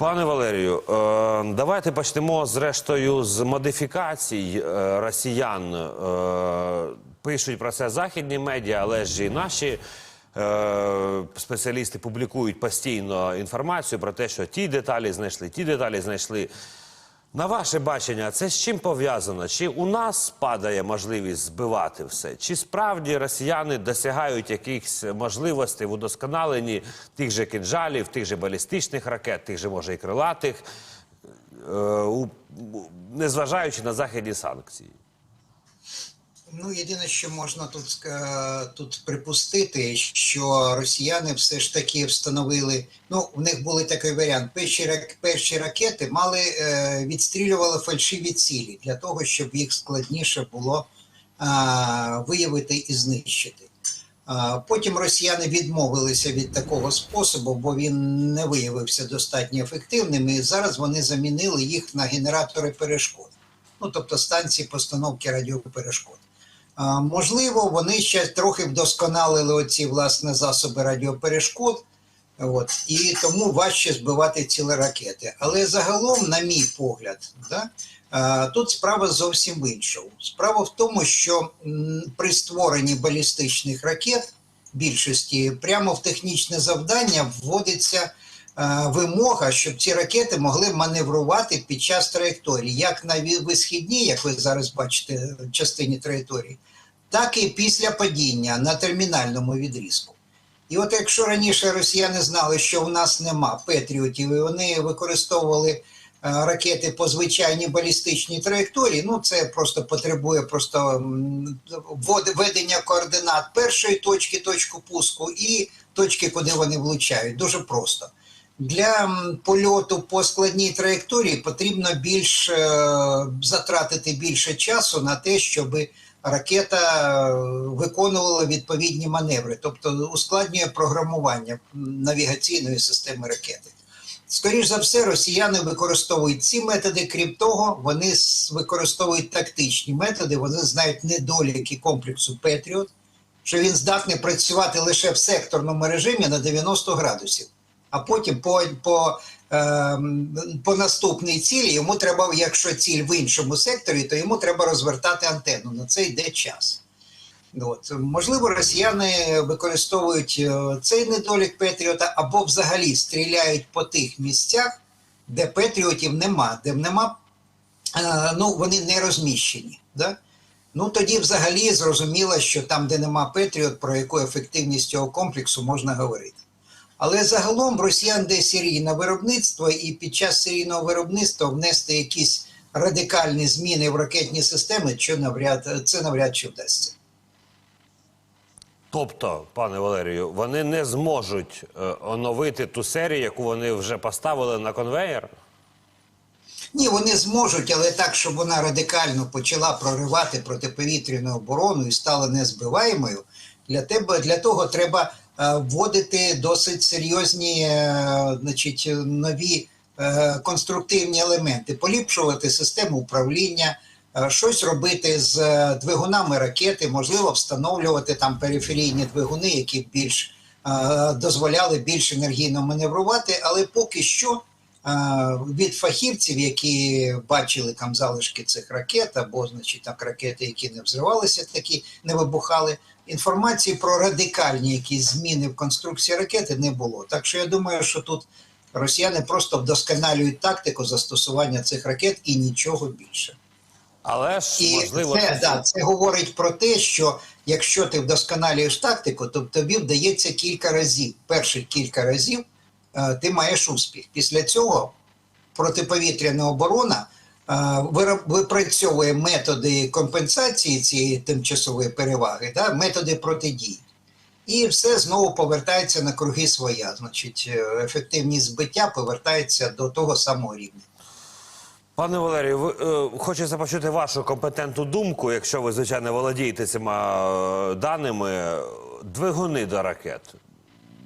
Пане Валерію, е, давайте почнемо зрештою з модифікацій е, росіян. Е, пишуть про це західні медіа, але ж і наші спеціалісти публікують постійно інформацію про те, що ті деталі знайшли, ті деталі знайшли. На ваше бачення, це з чим пов'язано? Чи у нас падає можливість збивати все? Чи справді росіяни досягають якихось можливостей в удосконаленні тих же кинжалів, тих же балістичних ракет, тих же, може, і крилатих, е, незважаючи на західні санкції? Ну, єдине, що можна тут, тут припустити, що росіяни все ж таки встановили. Ну, в них був такий варіант. Перші, перші ракети мали е, відстрілювали фальшиві цілі для того, щоб їх складніше було а, виявити і знищити. А, Потім росіяни відмовилися від такого способу, бо він не виявився достатньо ефективним. І зараз вони замінили їх на генератори перешкод. Ну тобто станції постановки радіоперешкод. Можливо, вони ще трохи вдосконалили оці власне засоби радіоперешкод, от, і тому важче збивати цілі ракети. Але загалом, на мій погляд, да, тут справа зовсім іншому. Справа в тому, що при створенні балістичних ракет більшості прямо в технічне завдання вводиться вимога, щоб ці ракети могли маневрувати під час траєкторії, як на висхідній, як ви зараз бачите, частині траєкторії, так і після падіння на термінальному відрізку. І от якщо раніше росіяни знали, що в нас нема петріотів, і вони використовували е, ракети по звичайній балістичній траєкторії, ну це просто потребує просто введення координат першої точки, точку пуску і точки, куди вони влучають. Дуже просто. Для польоту по складній траєкторії потрібно більш е, затратити більше часу на те, щоб ракета е, виконувала відповідні маневри, тобто ускладнює програмування навігаційної системи ракети. Скоріш за все, росіяни використовують ці методи. Крім того, вони використовують тактичні методи. Вони знають недоліки комплексу Петріот, що він здатний працювати лише в секторному режимі на 90 градусів а потім по, по, е, по наступній цілі йому треба, якщо ціль в іншому секторі, то йому треба розвертати антенну. На це йде час. От. Можливо, росіяни використовують е, цей недолік Петріота або взагалі стріляють по тих місцях, де Петріотів нема, де нема, е, ну, вони не розміщені. Да? Ну тоді взагалі зрозуміло, що там, де нема Петріот, про яку ефективність цього комплексу можна говорити. Але загалом росіян де серійне виробництво, і під час серійного виробництва внести якісь радикальні зміни в ракетні системи, що навряд це навряд чи вдасться. Тобто, пане Валерію, вони не зможуть е, оновити ту серію, яку вони вже поставили на конвеєр? Ні, вони зможуть, але так, щоб вона радикально почала проривати протиповітряну оборону і стала незбиваємою. Для тебе для того треба вводити досить серйозні, е, значить, нові е, конструктивні елементи, поліпшувати систему управління, е, щось робити з е, двигунами ракети, можливо, встановлювати там периферійні двигуни, які більш е, дозволяли більш енергійно маневрувати, але поки що. Е, від фахівців, які бачили там залишки цих ракет, або значить так ракети, які не взривалися, такі не вибухали. Інформації про радикальні якісь зміни в конструкції ракети не було. Так що я думаю, що тут росіяни просто вдосконалюють тактику застосування цих ракет і нічого більше. Але ж І можливо це, да, це говорить про те, що якщо ти вдосконалюєш тактику, то тобі вдається кілька разів. Перших кілька разів е, ти маєш успіх. Після цього протиповітряна оборона випрацьовує методи компенсації цієї тимчасової переваги, да, методи протидії. І все знову повертається на круги своя. Значить, е, ефективність збиття повертається до того самого рівня. Пане Валерію, ви, е, хочеться почути вашу компетентну думку, якщо ви, звичайно, володієте цими е, даними. Двигуни до ракет.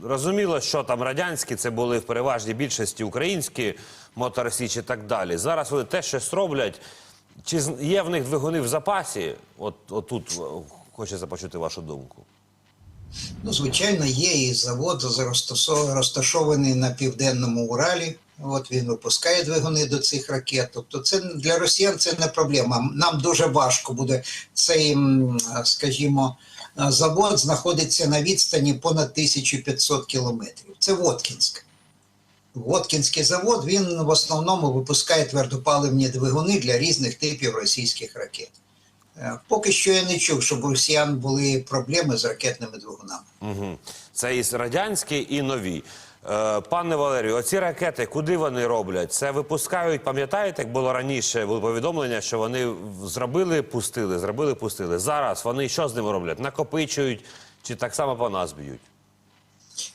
Розуміло, що там радянські, це були в переважній більшості українські моторосічі і так далі. Зараз вони теж щось роблять. Чи є в них двигуни в запасі? От, от тут е, хочеться почути вашу думку. Ну, звичайно, є і завод розташований на південному Уралі. От він випускає двигуни до цих ракет. Тобто, це для росіян це не проблема. Нам дуже важко буде цей, скажімо, завод знаходиться на відстані понад 1500 кілометрів. Це Воткінськ. Воткінський завод він в основному випускає твердопаливні двигуни для різних типів російських ракет. Е, Поки що я не чув, щоб у росіян були проблеми з ракетними двигунами. Угу. Це і радянські, і нові. Е, пане Валерію, оці ракети, куди вони роблять? Це випускають, пам'ятаєте, як було раніше було повідомлення, що вони зробили, пустили, зробили, пустили. Зараз вони що з ними роблять? Накопичують чи так само по нас б'ють?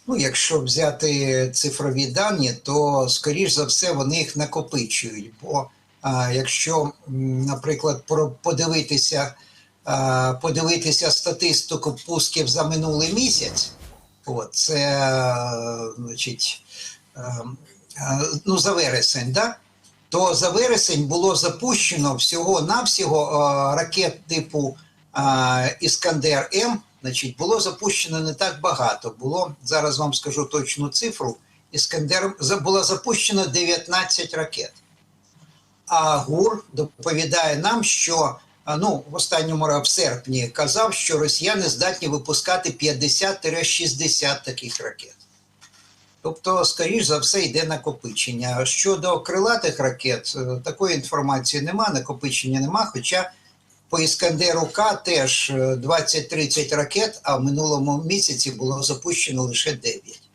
Ну, якщо взяти цифрові дані, то скоріш за все вони їх накопичують. Бо а, якщо, наприклад, про подивитися, а, подивитися статистику пусків за минулий місяць, от, це значить, е, е, ну, за вересень, да? то за вересень було запущено всього-навсього е, ракет типу е, Іскандер М. Значить, було запущено не так багато. Було зараз вам скажу точну цифру. Іскандер було запущено 19 ракет. А ГУР доповідає нам, що ну, в останньому в серпні казав, що росіяни здатні випускати 50-60 таких ракет. Тобто, скоріш за все, йде накопичення. Щодо крилатих ракет, е, такої інформації нема, накопичення нема. Хоча по Іскандеру К теж е, 20-30 ракет, а в минулому місяці було запущено лише 9.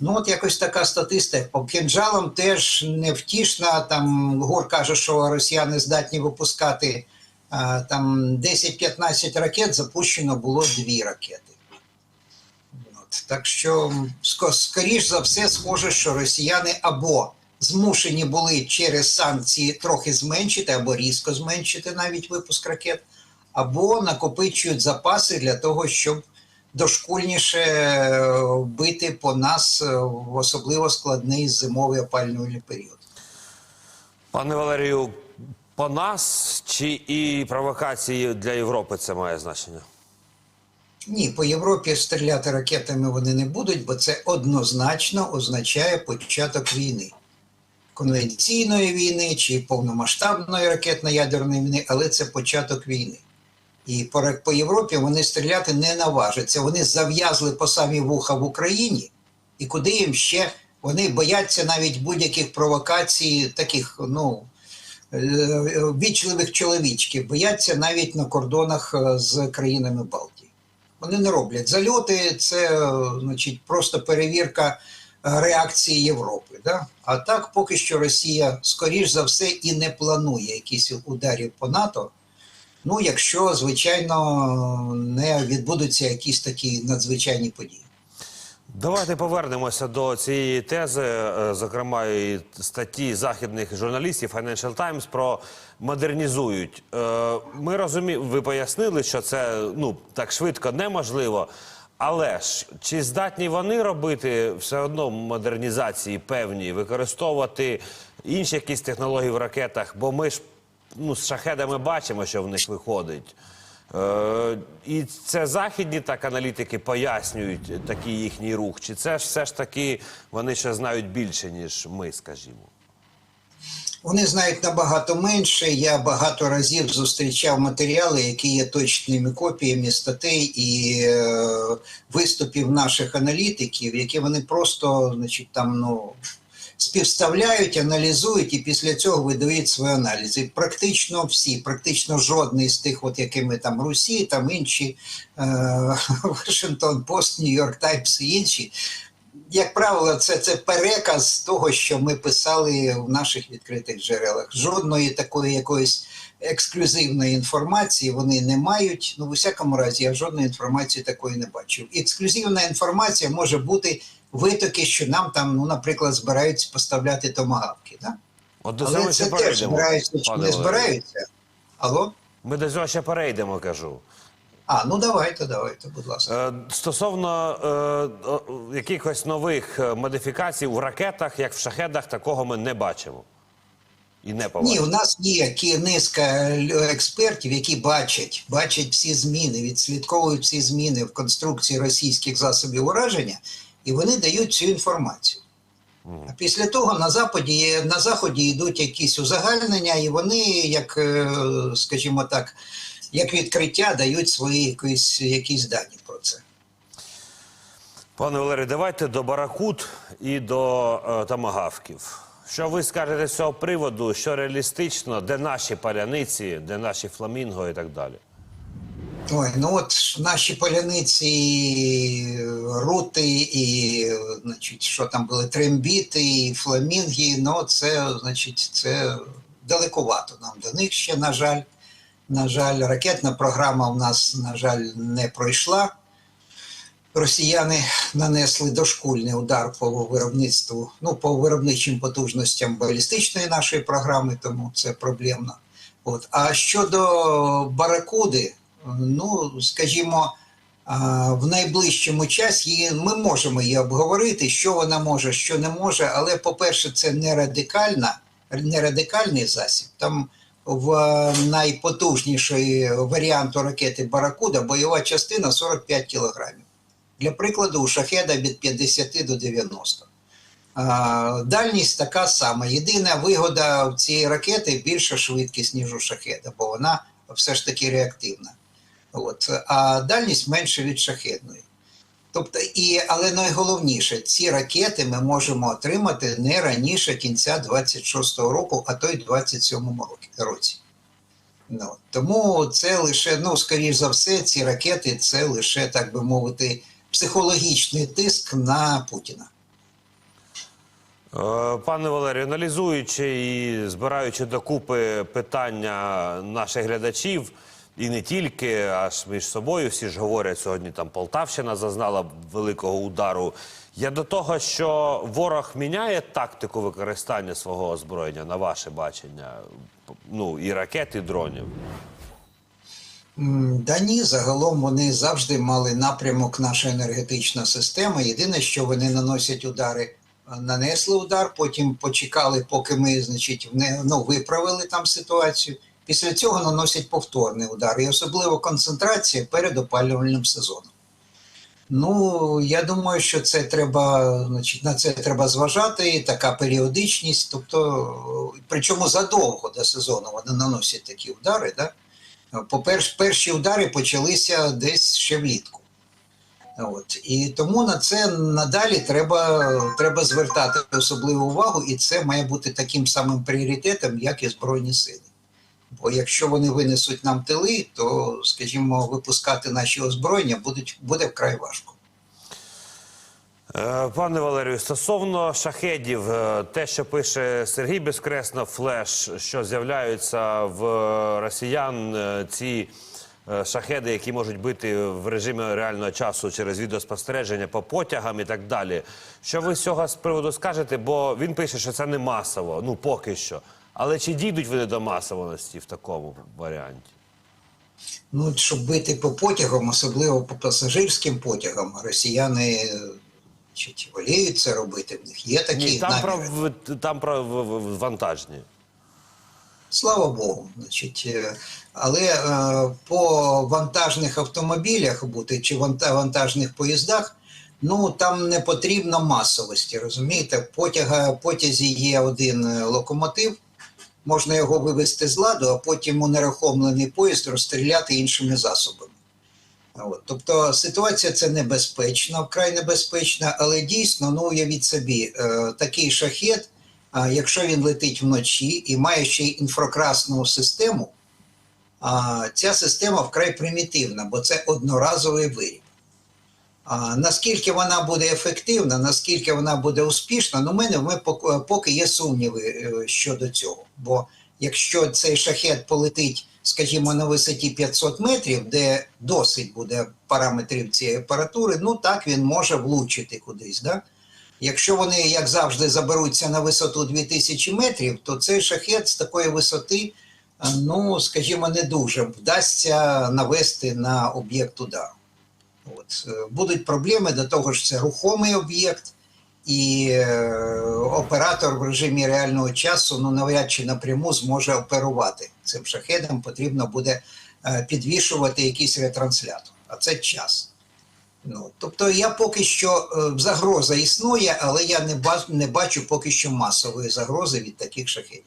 Ну, от якось така статистика. По кінжалам теж невтішна. Там ГУР каже, що росіяни здатні випускати а, там 10-15 ракет, запущено було 2 ракети. От. Так що, скоріш за все, схоже, що росіяни або змушені були через санкції трохи зменшити, або різко зменшити навіть випуск ракет, або накопичують запаси для того, щоб дошкульніше е, бити по нас е, в особливо складний зимовий опалювальний період. Пане Валерію, по нас чи і провокації для Європи це має значення? Ні, по Європі стріляти ракетами вони не будуть, бо це однозначно означає початок війни. Конвенційної війни чи повномасштабної ракетно-ядерної війни, але це початок війни. І по, по Європі вони стріляти не наважаться. Вони зав'язли по самі вуха в Україні, і куди їм ще вони бояться навіть будь-яких провокацій, таких ну, е, вічливих чоловічків, бояться навіть на кордонах е, з країнами Балтії. Вони не роблять зальоти, це е, значить просто перевірка реакції Європи. Да? А так, поки що Росія, скоріш за все, і не планує якісь ударів по НАТО. Ну, якщо, звичайно, не відбудуться якісь такі надзвичайні події. Давайте повернемося до цієї тези, е, зокрема і статті західних журналістів Financial Times про модернізують. Е, Ми розуміємо, ви пояснили, що це ну так швидко неможливо. Але ж чи здатні вони робити все одно модернізації певні, використовувати інші якісь технології в ракетах? Бо ми ж ну, з шахедами бачимо, що в них виходить. Е, і це західні так аналітики пояснюють такий їхній рух. Чи це ж все ж таки вони ще знають більше, ніж ми, скажімо? Вони знають набагато менше. Я багато разів зустрічав матеріали, які є точними копіями статей і е, виступів наших аналітиків, які вони просто, значить, там ну. Співставляють, аналізують і після цього видають свої аналізи. Практично всі, практично жодний з тих, от якими там Русі, там інші е, Вашингтон Пост, Нью-Йорк Таймс і інші. Як правило, це, це переказ того, що ми писали в наших відкритих джерелах. Жодної такої якоїсь ексклюзивної інформації вони не мають. Ну, в усякому разі, я жодної інформації такої не бачив. Ексклюзивна інформація може бути витоки, що нам там, ну, наприклад, збираються поставляти томагавки. Да? От до Але це теж збираються чи не збираються. Алло? Ми до цього ще перейдемо, кажу. А, ну давайте, давайте, будь ласка. Е, Стосовно е, якихось нових е, модифікацій в ракетах, як в шахедах, такого ми не бачимо. І не Ні, у нас є низка експертів, які бачать, бачать всі зміни, відслідковують всі зміни в конструкції російських засобів ураження, і вони дають цю інформацію. А після того на заході на заході йдуть якісь узагальнення, і вони, як е, скажімо так, як відкриття дають свої якісь, якісь дані про це. Пане Валерію, давайте до баракут і до е, тамагавків. Що ви скажете з цього приводу? Що реалістично, де наші паляниці, де наші фламінго і так далі? Ой, ну от наші поляниці, рути і, значить, що там були, трембіти і фламінги, ну це, значить, це далекувато нам до них ще, на жаль. На жаль, ракетна програма в нас, на жаль, не пройшла. Росіяни нанесли дошкульний удар по виробництву, ну, по виробничим потужностям балістичної нашої програми, тому це проблемно. От. А щодо Баракуди, ну, скажімо, в найближчому часі ми можемо її обговорити, що вона може, що не може, але, по-перше, це не радикальна, не радикальний засіб. Там в найпотужнішої варіанту ракети Баракуда бойова частина 45 кілограмів. Для прикладу, у шахеда від 50 до 90. А, Дальність така сама. Єдина вигода цієї ракети більша швидкість, ніж у шахеда, бо вона все ж таки реактивна. От. А дальність менше від шахедної. Тобто, і, але найголовніше, ці ракети ми можемо отримати не раніше кінця 26-го року, а то й 27-му році. Ну, тому це лише, ну, скоріш за все, ці ракети це лише, так би мовити, психологічний тиск на Путіна. Е, Пане Валерію, аналізуючи і збираючи докупи питання наших глядачів, і не тільки, аж між собою всі ж говорять сьогодні. Там Полтавщина зазнала великого удару. Я до того, що ворог міняє тактику використання свого озброєння на ваше бачення. Ну і ракет, і дронів. Да ні, загалом вони завжди мали напрямок наша енергетична система. Єдине, що вони наносять удари, нанесли удар, потім почекали, поки ми, значить, ну, виправили там ситуацію. Після цього наносять повторний удар, і особливо концентрація перед опалювальним сезоном. Ну, я думаю, що це треба, значить, на це треба зважати, і така періодичність, тобто, причому задовго до сезону вони наносять такі удари, да? по перші удари почалися десь ще влітку. От. І тому на це надалі треба, треба звертати особливу увагу, і це має бути таким самим пріоритетом, як і Збройні сили. Бо якщо вони винесуть нам тили, то, скажімо, випускати наші озброєння будуть, буде вкрай важко. Е, Пане Валерію, стосовно шахедів, е, те, що пише Сергій Безкресно, флеш, що з'являються в росіян е, ці шахеди, які можуть бити в режимі реального часу через відеоспостереження по потягам і так далі. Що ви з цього з приводу скажете? Бо він пише, що це не масово, ну поки що. Але чи дійдуть вони до масованості в такому варіанті? Ну, щоб бити по потягам, особливо по пасажирським потягам, росіяни е, значить, воліють це робити. В них є такі Ні, там про, наміри. там про вантажні. Слава Богу, значить, е, але е, по вантажних автомобілях бути чи вантажних поїздах, ну там не потрібно масовості. Розумієте, потяга потязі є один е, локомотив, можна його вивести з ладу, а потім у нерухомлений поїзд розстріляти іншими засобами. От. Тобто ситуація це небезпечна, вкрай небезпечна, але дійсно, ну уявіть собі, е, такий шахет, а якщо він летить вночі і має ще й інфракрасну систему, а, ця система вкрай примітивна, бо це одноразовий виріб. Наскільки вона буде ефективна, наскільки вона буде успішна, ну, мене ми поки є сумніви е, щодо цього. Бо якщо цей шахет полетить, скажімо, на висоті 500 метрів, де досить буде параметрів цієї апаратури, ну так він може влучити кудись. Да? Якщо вони, як завжди, заберуться на висоту 2000 метрів, то цей шахет з такої висоти, ну, скажімо, не дуже вдасться навести на об'єкт удару. От. е, Будуть проблеми до того ж, це рухомий об'єкт, і е, оператор в режимі реального часу ну, навряд чи напряму зможе оперувати цим шахедом. Потрібно буде е, підвішувати якийсь ретранслятор, а це час. Ну, тобто я поки що загроза існує, але я не, ба- не бачу поки що масової загрози від таких шахедів.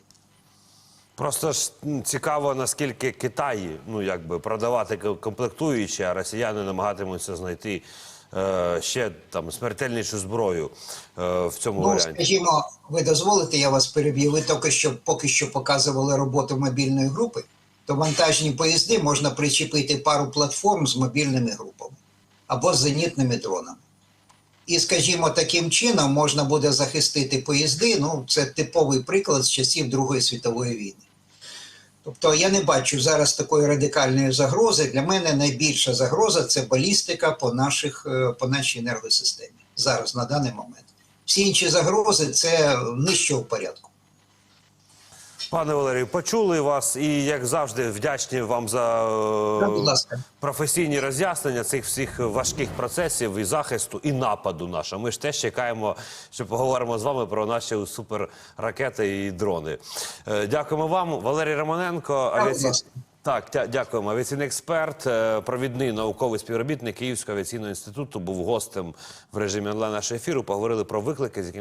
Просто ж цікаво, наскільки Китай ну якби продавати комплектуючі, а росіяни намагатимуться знайти е, ще там смертельнішу зброю е, в цьому Ну, варіанті. скажімо, ви дозволите, я вас переб'ю. Ви тільки що поки що показували роботу мобільної групи, то вантажні поїзди можна причепити пару платформ з мобільними групами або з зенітними дронами. І, скажімо, таким чином можна буде захистити поїзди. Ну, це типовий приклад з часів Другої світової війни. Тобто я не бачу зараз такої радикальної загрози. Для мене найбільша загроза це балістика по, наших, е, по нашій енергосистемі зараз на даний момент. Всі інші загрози це нижче в порядку. Пане Валерію, почули вас і як завжди вдячні вам за е, професійні роз'яснення цих всіх важких процесів і захисту, і нападу нашого. Ми ж теж чекаємо, що поговоримо з вами про наші суперракети і дрони. Е, Дякуємо вам, Валерій Романенко, авіацій... Так, дякуємо. Авіаційний експерт, е, провідний науковий співробітник Київського авіаційного інституту, був гостем в режимі онлайн нашого ефіру. Поговорили про виклики, з якими